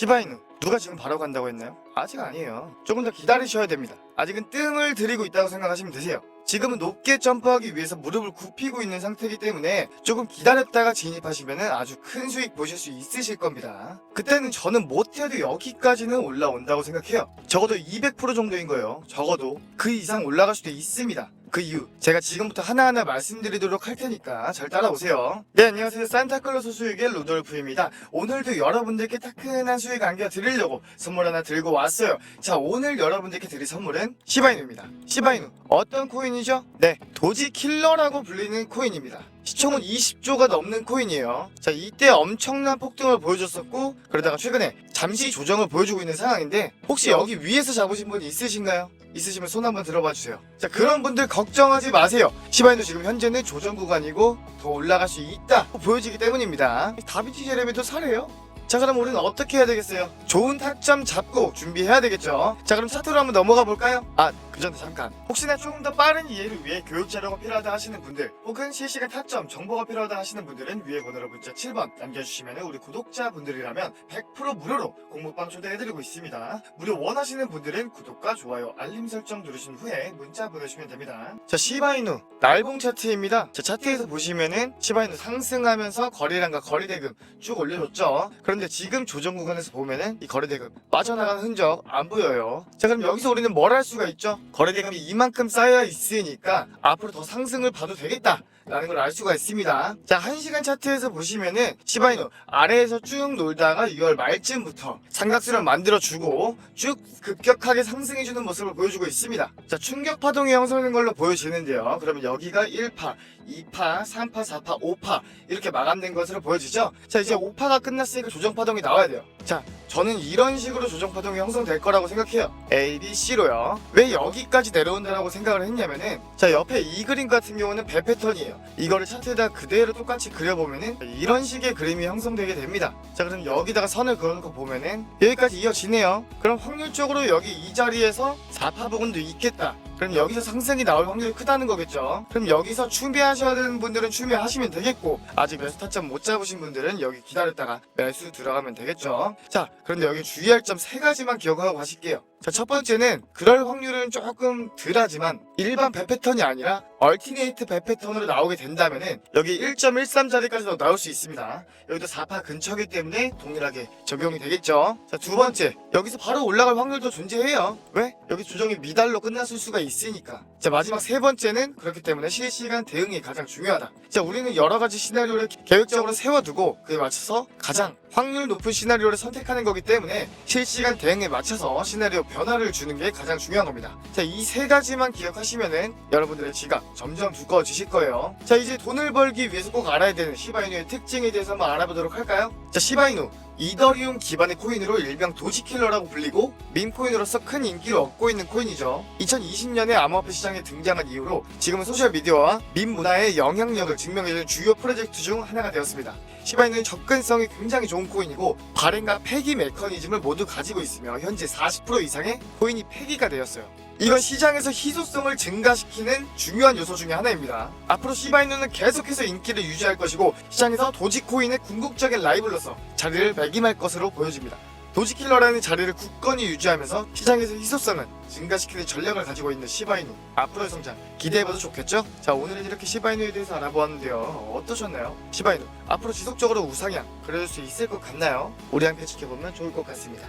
시바이누 누가 지금 바로 간다고 했나요? 아직 아니에요. 조금 더 기다리셔야 됩니다. 아직은 뜸을 들이고 있다고 생각하시면 되세요. 지금은 높게 점프하기 위해서 무릎을 굽히고 있는 상태이기 때문에 조금 기다렸다가 진입하시면 아주 큰 수익 보실 수 있으실 겁니다. 그때는 저는 못해도 여기까지는 올라온다고 생각해요. 적어도 200% 정도인 거예요. 적어도 그 이상 올라갈 수도 있습니다. 그 이유 제가 지금부터 하나하나 말씀드리도록 할 테니까 잘 따라오세요. 네 안녕하세요 산타클로스 수익의 루돌프입니다. 오늘도 여러분들께 따끈한 수익 안겨드리려고 선물 하나 들고 왔어요. 자 오늘 여러분들께 드릴 선물은 시바이누입니다. 시바이누 어떤 코인이죠? 네 도지킬러라고 불리는 코인입니다. 시총은 20조가 넘는 코인이에요. 자, 이때 엄청난 폭등을 보여줬었고, 그러다가 최근에 잠시 조정을 보여주고 있는 상황인데, 혹시 여기 위에서 잡으신 분 있으신가요? 있으시면 손 한번 들어봐 주세요. 자, 그런 분들 걱정하지 마세요. 시바인도 지금 현재는 조정 구간이고, 더 올라갈 수 있다. 보여지기 때문입니다. 다빈치 제레미도 사래요? 자 그럼 우리는 어떻게 해야 되겠어요? 좋은 타점 잡고 준비해야 되겠죠 자 그럼 차트로 한번 넘어가 볼까요? 아 그 전에 잠깐. 혹시나 조금 더 빠른 이해를 위해 교육 자료가 필요하다 하시는 분들 혹은 실시간 타점 정보가 필요하다 하시는 분들은 위에 번호로 문자 7번 남겨주시면 우리 구독자분들이라면 100% 무료로 공모방 초대해드리고 있습니다. 무료 원하시는 분들은 구독과 좋아요 알림 설정 누르신 후에 문자 보내주시면 됩니다. 자 시바이누. 날봉 차트입니다. 자 차트에서 보시면은 시바이누 상승하면서 거래량과 거래대금 쭉 올려줬죠. 그런데 지금 조정 구간에서 보면은 이 거래대금 빠져나가는 흔적 안 보여요. 자 그럼 여기서 우리는 뭘 할 수가 있죠 거래대금이 이만큼 쌓여 있으니까 앞으로 더 상승을 봐도 되겠다 라는 걸 알 수가 있습니다 자 1시간 차트에서 보시면은 시바이누 아래에서 쭉 놀다가 6월 말쯤부터 삼각수를 만들어주고 쭉 급격하게 상승해주는 모습을 보여주고 있습니다 자 충격 파동이 형성된 걸로 보여지는데요 그러면 여기가 1파 2파, 3파, 4파, 5파 이렇게 마감된 것으로 보여지죠? 자 이제 5파가 끝났으니까 조정 파동이 나와야 돼요. 자 저는 이런 식으로 조정 파동이 형성될 거라고 생각해요. A, B, C로요. 왜 여기까지 내려온다라고 생각을 했냐면은 자 옆에 이 그림 같은 경우는 배 패턴이에요. 이거를 차트에다 그대로 똑같이 그려보면은 이런 식의 그림이 형성되게 됩니다. 자 그럼 여기다가 선을 그어놓고 보면은 여기까지 이어지네요. 그럼 확률적으로 여기 이 자리에서 4파 부분도 있겠다. 그럼 여기서 상승이 나올 확률이 크다는 거겠죠. 그럼 여기서 추비하셔야 되는 분들은 추비하시면 되겠고 아직 매수 타점 못 잡으신 분들은 여기 기다렸다가 매수 들어가면 되겠죠. 자, 그런데 여기 주의할 점 세 가지만 기억하고 가실게요. 자, 첫 번째는 그럴 확률은 조금 덜하지만 일반 배 패턴이 아니라 얼티네이트 배 패턴으로 나오게 된다면 은 여기 1.13자리까지도 나올 수 있습니다. 여기도 4파 근처이기 때문에 동일하게 적용이 되겠죠. 자, 두 번째. 여기서 바로 올라갈 확률도 존재해요. 왜? 여기 조정이 미달로 끝났을 수가 있으니까. 자, 마지막 세 번째는 그렇기 때문에 실시간 대응이 가장 중요하다. 자, 우리는 여러 가지 시나리오를 계획적으로 세워두고 그에 맞춰서 가장 확률 높은 시나리오를 선택하는 거기 때문에 실시간 대응에 맞춰서 시나리오 변화를 주는 게 가장 중요한 겁니다. 자, 이 세 가지만 기억하시면은 여러분들의 지갑 점점 두꺼워지실 거예요. 자, 이제 돈을 벌기 위해서 꼭 알아야 되는 시바이누의 특징에 대해서 한번 알아보도록 할까요? 자, 시바이누. 이더리움 기반의 코인으로 일명 도지킬러라고 불리고 밈코인으로서 큰 인기를 얻고 있는 코인이죠. 2020년에 암호화폐 시장에 등장한 이후로 지금은 소셜미디어와 밈 문화의 영향력을 증명해주는 주요 프로젝트 중 하나가 되었습니다. 시바이는 접근성이 굉장히 좋은 코인이고 발행과 폐기 메커니즘을 모두 가지고 있으며 현재 40% 이상의 코인이 폐기가 되었어요. 이건 시장에서 희소성을 증가시키는 중요한 요소 중에 하나입니다. 앞으로 시바이누는 계속해서 인기를 유지할 것이고 시장에서 도지코인의 궁극적인 라이벌로서 자리를 매김할 것으로 보여집니다. 도지킬러라는 자리를 굳건히 유지하면서 시장에서 희소성을 증가시키는 전략을 가지고 있는 시바이누 앞으로의 성장 기대해봐도 좋겠죠? 자 오늘은 이렇게 시바이누에 대해서 알아보았는데요 어떠셨나요? 시바이누 앞으로 지속적으로 우상향 그려줄 수 있을 것 같나요? 우리 함께 지켜보면 좋을 것 같습니다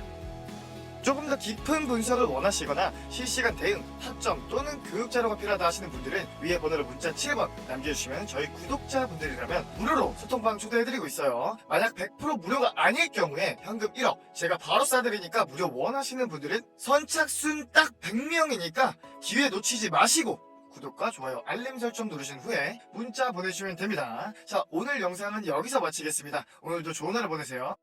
조금 더 깊은 분석을 원하시거나 실시간 대응, 타점 또는 교육 자료가 필요하다 하시는 분들은 위에 번호로 문자 7번 남겨주시면 저희 구독자분들이라면 무료로 소통방 초대해드리고 있어요. 만약 100% 무료가 아닐 경우에 현금 1억 제가 바로 쏴드리니까 무료 원하시는 분들은 선착순 딱 100명이니까 기회 놓치지 마시고 구독과 좋아요, 알림 설정 누르신 후에 문자 보내주시면 됩니다. 자, 오늘 영상은 여기서 마치겠습니다. 오늘도 좋은 하루 보내세요.